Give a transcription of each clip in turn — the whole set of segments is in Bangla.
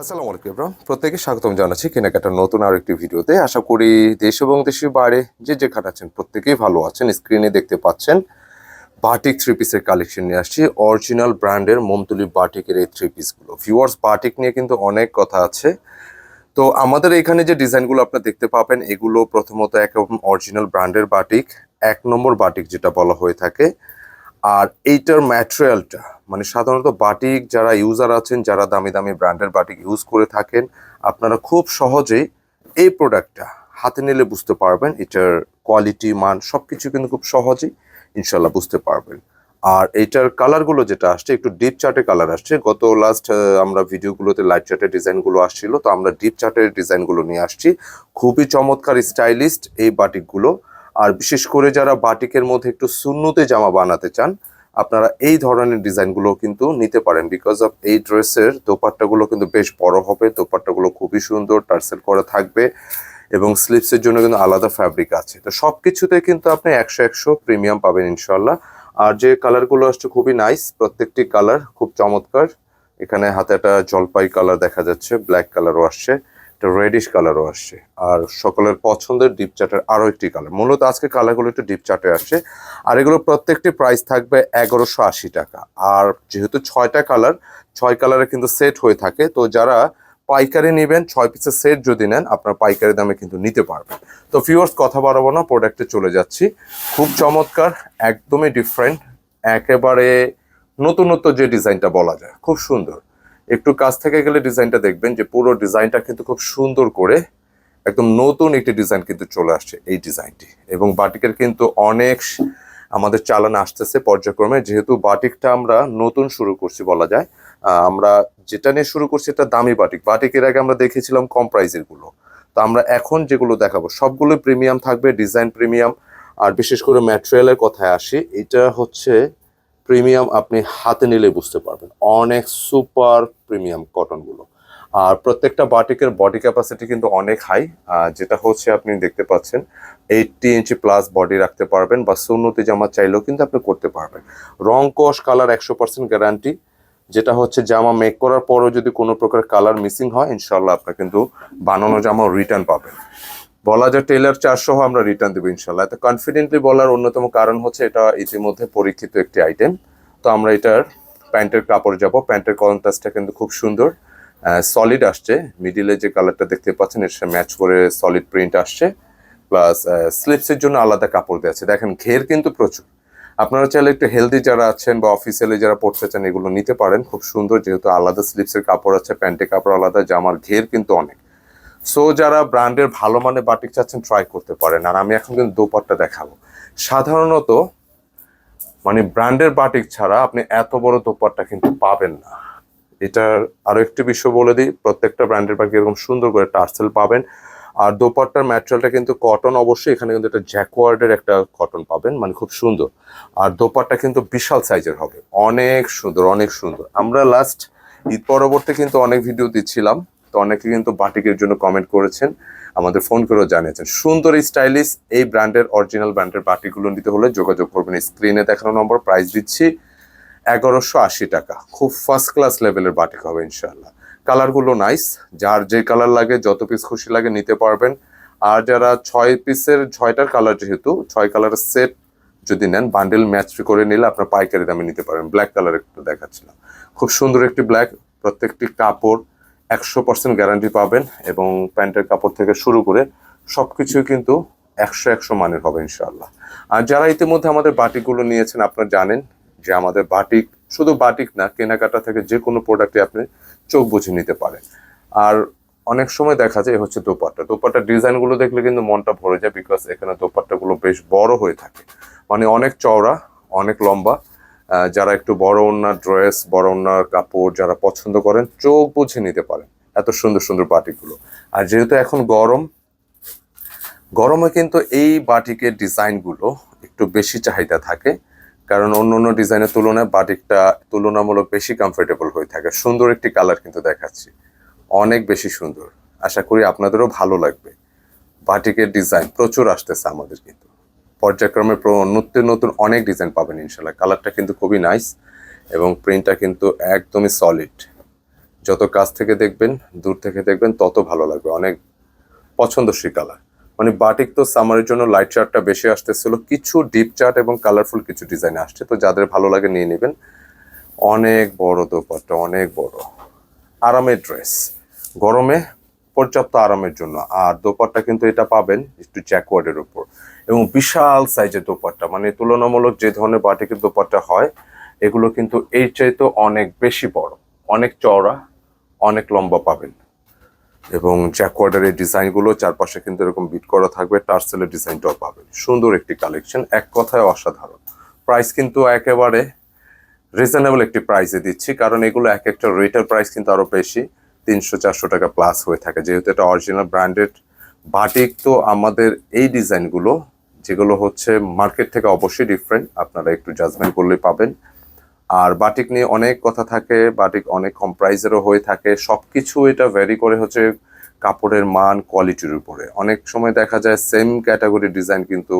আসসালামু আলাইকুম ইব্রাহিম প্রত্যেকে স্বাগতম জানাচ্ছি কেনাকাটার নতুন আর একটি ভিডিওতে। আশা করি দেশ এবং দেশের বাইরে যে যেখানে আছেন প্রত্যেকেই ভালো আছেন। স্ক্রিনে দেখতে পাচ্ছেন বাটিক থ্রি পিসের কালেকশন নিয়ে আসছি। অরিজিনাল ব্র্যান্ডের মমতুলি বাটিকের এই থ্রি পিসগুলো ভিউয়ার্স বাটিক নিয়ে কিন্তু অনেক কথা আছে। তো আমাদের এখানে যে ডিজাইনগুলো আপনারা দেখতে পাবেন, এগুলো প্রথমত একরকম অরিজিনাল ব্র্যান্ডের বাটিক, এক নম্বর বাটিক যেটা বলা হয়ে থাকে। আর এইটার ম্যাটেরিয়ালটা মানে সাধারণত বাটিক যারা ইউজার আছেন, যারা দামি দামি ব্র্যান্ডের বাটিক ইউজ করে থাকেন, আপনারা খুব সহজেই এই প্রোডাক্টটা হাতে নিলে বুঝতে পারবেন, এটার কোয়ালিটি মান সব কিছু কিন্তু খুব সহজেই ইনশাল্লাহ বুঝতে পারবেন। আর এইটার কালারগুলো যেটা আসছে, একটু ডিপ চার্টে কালার আসছে। গত লাস্ট আমরা ভিডিওগুলোতে লাইট চার্টের ডিজাইনগুলো আসছিল, তো আমরা ডিপ চার্টের ডিজাইনগুলো নিয়ে আসছি। খুবই চমৎকার স্টাইলিস্ট এই বাটিকগুলো। আর বিশেষ করে যারা বাটিকের মধ্যে একটু শূন্যতে জামা বানাতে চান আপনারা এই ধরনের ডিজাইনগুলো কিন্তু নিতে পারেন বিকজ অফ এই ড্রেসের দোপাট্টাগুলো কিন্তু বেশ বড় হবে, দোপাট্টাগুলো খুবই সুন্দর, টার্সেল করা থাকবে এবং স্লিপসের জন্য কিন্তু আলাদা ফ্যাব্রিক আছে। তো সব কিছুতে কিন্তু আপনি একশো একশো প্রিমিয়াম পাবেন ইনশাল্লাহ আর যে কালারগুলো আসছে খুবই নাইস প্রত্যেকটি কালার খুব চমৎকার। এখানে হাতে একটা জলপাই কালার দেখা যাচ্ছে ব্ল্যাক কালারও আসছে। একটা রেডিশ কালারও আসছে। আর সকলের পছন্দের ডিপ চার্টের আরও একটি কালার মূলত আজকে কালারগুলো একটু ডিপ চার্টে আসছে। আর এগুলো প্রত্যেকটি প্রাইস থাকবে এগারোশো আশি টাকা। আর যেহেতু ছয়টা কালার ছয় কালারে কিন্তু সেট হয়ে থাকে, তো যারা পাইকারি নেবেন, ছয় পিসের সেট যদি নেন, আপনার পাইকারি দামে কিন্তু নিতে পারবেন। তো ফিওর্স কথা বাড়াবো না প্রোডাক্টে চলে যাচ্ছি। খুব চমৎকার, একদমই ডিফারেন্ট একেবারে নতুনত্ব যে ডিজাইনটা বলা যায়, খুব সুন্দর। একটু কাছ থেকে গেলে ডিজাইনটা দেখবেন যে পুরো ডিজাইনটা কিন্তু খুব সুন্দর করে একদম নতুন একটি ডিজাইন কিন্তু চলে আসছে এই ডিজাইনটি। এবং বাটিকের কিন্তু অনেক আমাদের চালান আসতেছে পর্যায়ক্রমে। যেহেতু বাটিকটা আমরা নতুন শুরু করছি বলা যায় আমরা যেটা নিয়ে শুরু করছি এটা দামি বাটিক। বাটিকের আগে আমরা দেখেছিলাম কম প্রাইজেরগুলো। তো আমরা এখন যেগুলো দেখাবো সবগুলো প্রিমিয়াম থাকবে ডিজাইন প্রিমিয়াম আর বিশেষ করে ম্যাটেরিয়ালের কথায় আসি, এটা হচ্ছে প্রিমিয়াম আপনি হাতে নিলে বুঝতে পারবেন। অনেক সুপার প্রিমিয়াম কটনগুলো। আর প্রত্যেকটা বাটিকের বডি ক্যাপাসিটি কিন্তু অনেক হাই যেটা হচ্ছে আপনি দেখতে পাচ্ছেন এইটটি ইঞ্চি প্লাস বডি রাখতে পারবেন বা সুন্নতি জামা চাইলেও কিন্তু আপনি করতে পারবেন। রং কস কালার একশো পার্সেন্ট গ্যারান্টি যেটা হচ্ছে জামা মেক করার পরও যদি কোনো প্রকার কালার মিসিং হয় ইনশাল্লাহ আপনার কিন্তু বানানো জামা রিটার্ন পাবেন। বলা যায় টেলার চারশো আমরা রিটার্ন দেবো ইনশাল্লাহ এত কনফিডেন্টলি বলার অন্যতম কারণ হচ্ছে এটা ইতিমধ্যে পরীক্ষিত একটি আইটেম তো আমরা এটার প্যান্টের কাপড় যাব। প্যান্টের কন্ট্রাস্টটা কিন্তু খুব সুন্দর। সলিড আসছে। মিডিলে যে কালারটা দেখতে পাচ্ছেন, এর সাথে ম্যাচ করে সলিড প্রিন্ট আসছে। প্লাস স্লিপসের জন্য আলাদা কাপড় দেওয়া আছে। দেখেন, ঘের কিন্তু প্রচুর। আপনারা চাইলে একটু হেলদি যারা আছেন বা অফিসিয়ালি যারা পড়তে চান, এগুলো নিতে পারেন। খুব সুন্দর, যেহেতু আলাদা স্লিপসের কাপড় আছে, প্যান্টের কাপড় আলাদা, জামার ঘের কিন্তু অনেক। সো যারা ব্র্যান্ডের ভালো মানে বাটিক চাচ্ছেন ট্রাই করতে পারেন। আর আমি এখন কিন্তু দোপাট্টা দেখাবো। সাধারণত মানে ব্র্যান্ডের বাটিক ছাড়া আপনি এত বড় দোপাট্টা কিন্তু পাবেন না। এটার আরও একটি বিষয় বলে দিই, প্রত্যেকটা ব্র্যান্ডের বাকি এরকম সুন্দর করে টার্সেল পাবেন। আর দোপাট্টার ম্যাটেরিয়ালটা কিন্তু কটন অবশ্যই, এখানে কিন্তু একটা জ্যাকওয়ার্ডের একটা কটন পাবেন মানে খুব সুন্দর। আর দোপাট্টা কিন্তু বিশাল সাইজের হবে। অনেক সুন্দর অনেক সুন্দর। আমরা লাস্ট ঈদ পরবর্তী কিন্তু অনেক ভিডিও দিচ্ছিলাম। তো অনেকে কিন্তু বাটিকের জন্য কমেন্ট করেছেন, আমাদের ফোন করেও জানিয়েছেন। সুন্দর স্টাইলিশ এই ব্র্যান্ডের অরিজিনাল ব্র্যান্ডের বাটিগুলো নিতে হলে যোগাযোগ করবেন। স্ক্রিনে দেখানো নম্বর প্রাইস দিচ্ছি এগারোশো আশি টাকা। খুব ফার্স্ট ক্লাস লেভেলের বাটিক হবে ইনশাল্লাহ কালারগুলো নাইস যার যে কালার লাগে, যত পিস খুশি লাগে নিতে পারবেন। আর যারা ছয় পিসের ছয়টার কালার যেহেতু, ছয় কালারের সেট যদি নেন বান্ডেল ম্যাচ করে নিলে আপনার পাইকারি দামে নিতে পারেন ব্ল্যাক কালার একটু দেখাচ্ছিলাম। খুব সুন্দর একটি ব্ল্যাক প্রত্যেকটি কাপড় একশো পার্সেন্ট গ্যারান্টি পাবেন এবং প্যান্টের কাপড় থেকে শুরু করে সব কিছুই কিন্তু একশো একশো মানের হবে ইনশাল্লাহ আর যারা ইতিমধ্যে আমাদের বাটিকগুলো নিয়েছেন, আপনারা জানেন যে আমাদের বাটিক শুধু বাটিক না, কেনাকাটা থেকে যে কোনো প্রোডাক্টে আপনি চোখ বুঝে নিতে পারেন। আর অনেক সময় দেখা যায় হচ্ছে দোপাট্টা। দোপাট্টার ডিজাইনগুলো দেখলে কিন্তু মনটা ভরে যায় বিকজ এখানে দোপাট্টাগুলো বেশ বড় হয়ে থাকে। মানে অনেক চওড়া, অনেক লম্বা যারা একটু বড় ওনার ড্রেস বড় ওনার কাপড় যারা পছন্দ করেন, চোখ বুঝে নিতে পারেন এত সুন্দর সুন্দর বাটিকগুলো আর যেহেতু এখন গরম, গরমে কিন্তু এই বাটিকের ডিজাইনগুলো একটু বেশি চাহিদা থাকে। কারণ অন্য অন্য ডিজাইনের তুলনায় বাটিকটা তুলনামূলক বেশি কমফোর্টেবল হয়ে থাকে। সুন্দর একটি কালার কিন্তু দেখাচ্ছি। অনেক বেশি সুন্দর। আশা করি আপনাদেরও ভালো লাগবে। বাটিকের ডিজাইন প্রচুর আসতেছে আমাদের কিন্তু। পর্যায়ক্রমে প্র- নতুন নতুন অনেক ডিজাইন পাবেন ইনশাল্লাহ কালারটা কিন্তু খুবই নাইস এবং প্রিন্টটা কিন্তু একদমই সলিড যত কাছ থেকে দেখবেন, দূর থেকে দেখবেন, তত ভালো লাগবে। অনেক পছন্দসই কালার মানে বাটিক তো সামারের জন্য লাইট চার্টটা বেশি আসতেছিল। কিছু ডিপ চার্ট এবং কালারফুল কিছু ডিজাইন আসছে। তো যাদের ভালো লাগে নিয়ে নেবেন। অনেক বড় দোপাট্টা, অনেক বড়। আরামের ড্রেস গরমে পর্যাপ্ত আরামের জন্য। আর দোপাট্টা কিন্তু এটা পাবেন একটু জ্যাকওয়ার্ডের উপর। এবং বিশাল সাইজের দোপাট্টা। মানে তুলনামূলক যে ধরনের বাটিকের দোপাট্টা হয়, এগুলো কিন্তু এই চাইতে অনেক বেশি বড়। অনেক চওড়া, অনেক লম্বা পাবেন। এবং জ্যাকওয়ার্ডের এই ডিজাইনগুলো চারপাশে কিন্তু এরকম বিট করা থাকবে, টার্সেলের ডিজাইনটাও পাবেন। সুন্দর একটি কালেকশন এক কথায় অসাধারণ। প্রাইস কিন্তু একেবারে রিজনেবল একটি প্রাইসে দিচ্ছি, কারণ এগুলো এক একটা রিটেল প্রাইস কিন্তু আরও বেশি, তিনশো, চারশো টাকা প্লাস হয়ে থাকে। যেহেতু এটা অরিজিনাল ব্র্যান্ডেড বাটিক তো আমাদের এই ডিজাইনগুলো যেগুলো হচ্ছে মার্কেট থেকে অবশ্যই ডিফারেন্ট আপনারা একটু জাজমেন্ট করলে পাবেন। আর বাটিক নিয়ে অনেক কথা থাকে বাটিক অনেক কম প্রাইজেরও হয়ে থাকে। সব কিছু এটা ভ্যারি করে হচ্ছে কাপড়ের মান কোয়ালিটির উপরে। অনেক সময় দেখা যায় সেম ক্যাটাগরি ডিজাইন কিন্তু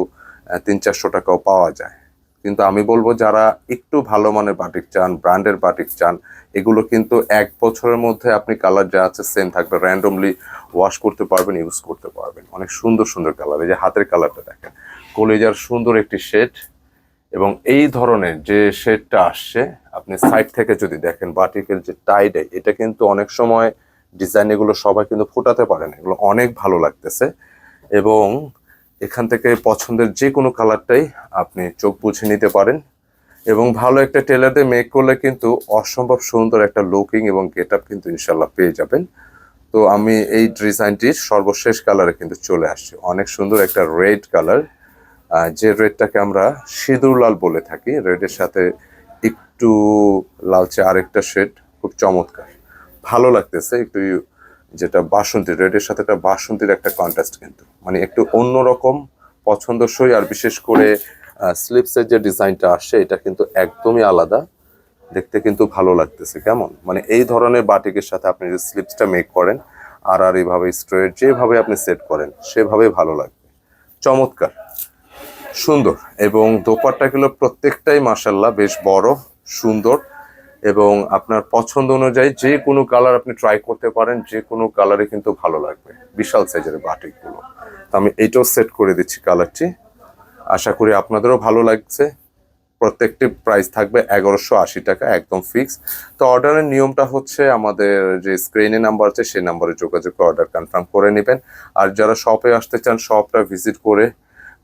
তিন চারশো টাকাও পাওয়া যায়। কিন্তু আমি বলব যারা একটু ভালো মানের বাটিক চান ব্র্যান্ডের বাটিক চান, এগুলো কিন্তু এক বছরের মধ্যে আপনি কালার যা আছে সেম থাকবে। র্যান্ডমলি ওয়াশ করতে পারবেন ইউজ করতে পারবেন। অনেক সুন্দর সুন্দর কালার এই যে হাতের কালারটা দেখেন। কলেজার সুন্দর একটি শেড এবং এই ধরনের যে শেডটা আসছে, আপনি সাইড থেকে যদি দেখেন বাটিকের যে টাইডে এটা কিন্তু অনেক সময় ডিজাইন এগুলো সবাই কিন্তু ফুটাতে পারেন এগুলো অনেক ভালো লাগতেছে এবং এখান থেকে পছন্দের যে কোনো কালারটাই আপনি চোখ বুঝে নিতে পারেন। এবং ভালো একটা টেলারে মেক করলে কিন্তু অসম্ভব সুন্দর একটা লুকিং এবং গেট আপ কিন্তু ইনশাল্লাহ পেয়ে যাবেন। তো আমি এই ডিজাইনটির সর্বশেষ কালারে কিন্তু চলে আসছি। অনেক সুন্দর একটা রেড কালার যে রেডটাকে আমরা সিঁদুর লাল বলে থাকি। রেডের সাথে একটু লালচে আরেকটা শেড খুব চমৎকার। ভালো লাগতেছে, একটু যেটা বাসন্তী রেডের সাথে একটা বাসন্তীর একটা কন্ট্রাস্ট কিন্তু। মানে একটু অন্যরকম, পছন্দসই, আর বিশেষ করে স্লিপসের যে ডিজাইনটা আসছে এটা কিন্তু একদমই আলাদা। দেখতে কিন্তু ভালো লাগতেছে, কেমন? মানে এই ধরনের বাটিকের সাথে আপনি যদি স্লিপসটা মেক করেন, আর আর এইভাবে স্ট্রেট যেভাবে আপনি সেট করেন, সেভাবে ভালো লাগবে। চমৎকার, সুন্দর, এবং দোপাট্টাগুলো প্রত্যেকটাই মাসাল্লাহ বেশ বড়, সুন্দর। এবং আপনার পছন্দ অনুযায়ী যে কোনো কালার আপনি ট্রাই করতে পারেন, যে কোনো কালারে কিন্তু ভালো লাগবে, বিশাল সাইজের বাটিকগুলো। তো আমি এইটাও সেট করে দিচ্ছি কালারটি আশা করি আপনাদেরও ভালো লাগছে। প্রত্যেকটি প্রাইস থাকবে এগারোশো আশি টাকা, একদম ফিক্স তো অর্ডারের নিয়মটা হচ্ছে আমাদের যে স্ক্রিনে নাম্বার আছে, সেই নাম্বারে যোগাযোগ করে অর্ডার কনফার্ম করে নেবেন। আর যারা শপে আসতে চান শপটা ভিজিট করে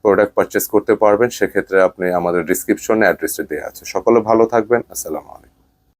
প্রোডাক্ট পারচেস করতে পারবেন। সেক্ষেত্রে আপনি আমাদের ডিসক্রিপশনে অ্যাড্রেসটা দেওয়া আছে। সকলে ভালো থাকবেন। আসসালামু আলাইকুম।